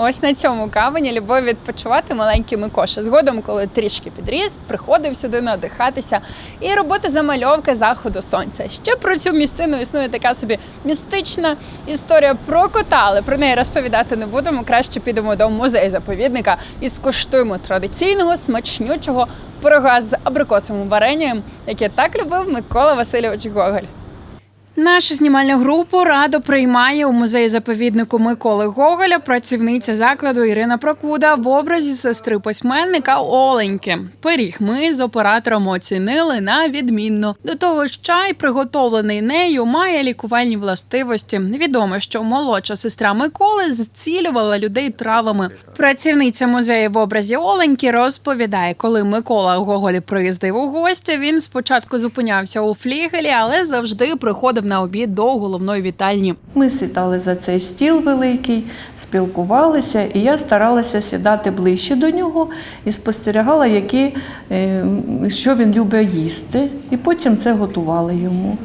Ось на цьому кавені любив відпочивати маленький Микоша. Згодом, коли трішки підріс, приходив сюди надихатися і робити замальовки заходу сонця. Ще про цю місцину існує така собі містична історія про кота, але про неї розповідати не будемо. Краще підемо до музею заповідника і скуштуємо традиційного смачнючого пирога з абрикосовим варенням, яке так любив Микола Васильович Гоголь. Нашу знімальну групу радо приймає у музеї заповіднику Миколи Гоголя працівниця закладу Ірина Прокуда в образі сестри письменника Оленьки. Пиріг ми з оператором оцінили на відмінно. До того ж, чай, приготовлений нею, має лікувальні властивості. Відомо, що молодша сестра Миколи зцілювала людей травами. Працівниця музею в образі Оленьки розповідає, коли Микола Гоголь приїздив у гості, він спочатку зупинявся у флігелі, але завжди приходив на обід до головної вітальні. Ми сідали за цей стіл великий, спілкувалися, і я старалася сідати ближче до нього і спостерігала, які, е, що він любить їсти, і потім це готувала йому.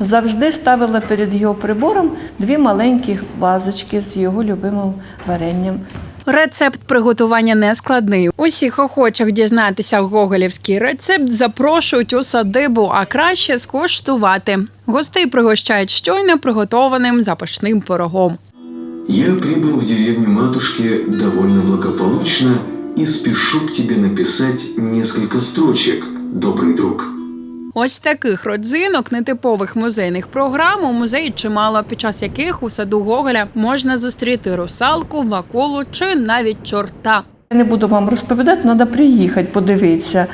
Завжди ставила перед його прибором дві маленькі вазочки з його любимим варенням. Рецепт приготування не складний. Усіх охочих дізнатися гоголівський рецепт запрошують у садибу, а краще скуштувати. Гостей пригощають щойно приготованим запашним пирогом. Я прибыл в деревню матушки довольно благополучно и спешу к тебе написать несколько строчек, добрый друг. Ось таких родзинок нетипових музейних програм у музеї чимало, під час яких у саду Гоголя можна зустріти русалку, вакулу чи навіть чорта. Я не буду вам розповідати, треба приїхати, подивитися.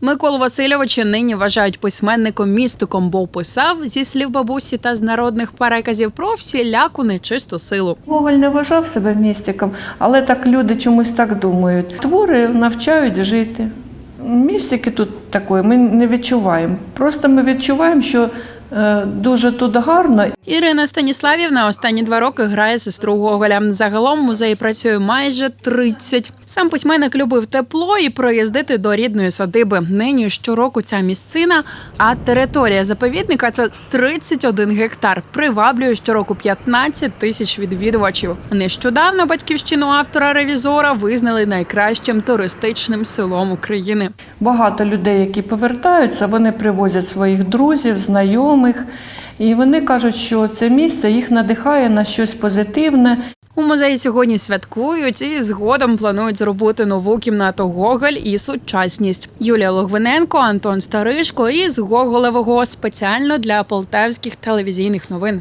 Миколу Васильовича нині вважають письменником містиком, бо писав зі слів бабусі та з народних переказів про всіляку нечисту силу. Гоголь не вважав себе містиком, але так люди чомусь так думають. Твори навчають жити. Містики тут такої ми не відчуваємо. Просто ми відчуваємо, що е, дуже тут гарно Ірина Станіславівна останні два роки грає сестру Гоголя. Загалом в музеї працює майже 30. Сам письменник любив тепло і проїздити до рідної садиби. Нині щороку ця місцина, а територія заповідника це 31 гектар. Приваблює щороку 15 тисяч відвідувачів. Нещодавно батьківщину автора ревізора визнали найкращим туристичним селом України. Багато людей, які повертаються, вони привозять своїх друзів, знайомих, і вони кажуть, що це місце їх надихає на щось позитивне. У музеї сьогодні святкують і згодом планують зробити нову кімнату Гоголь і сучасність. Юлія Логвиненко, Антон Старишко із Гоголевого спеціально для полтавських телевізійних новин.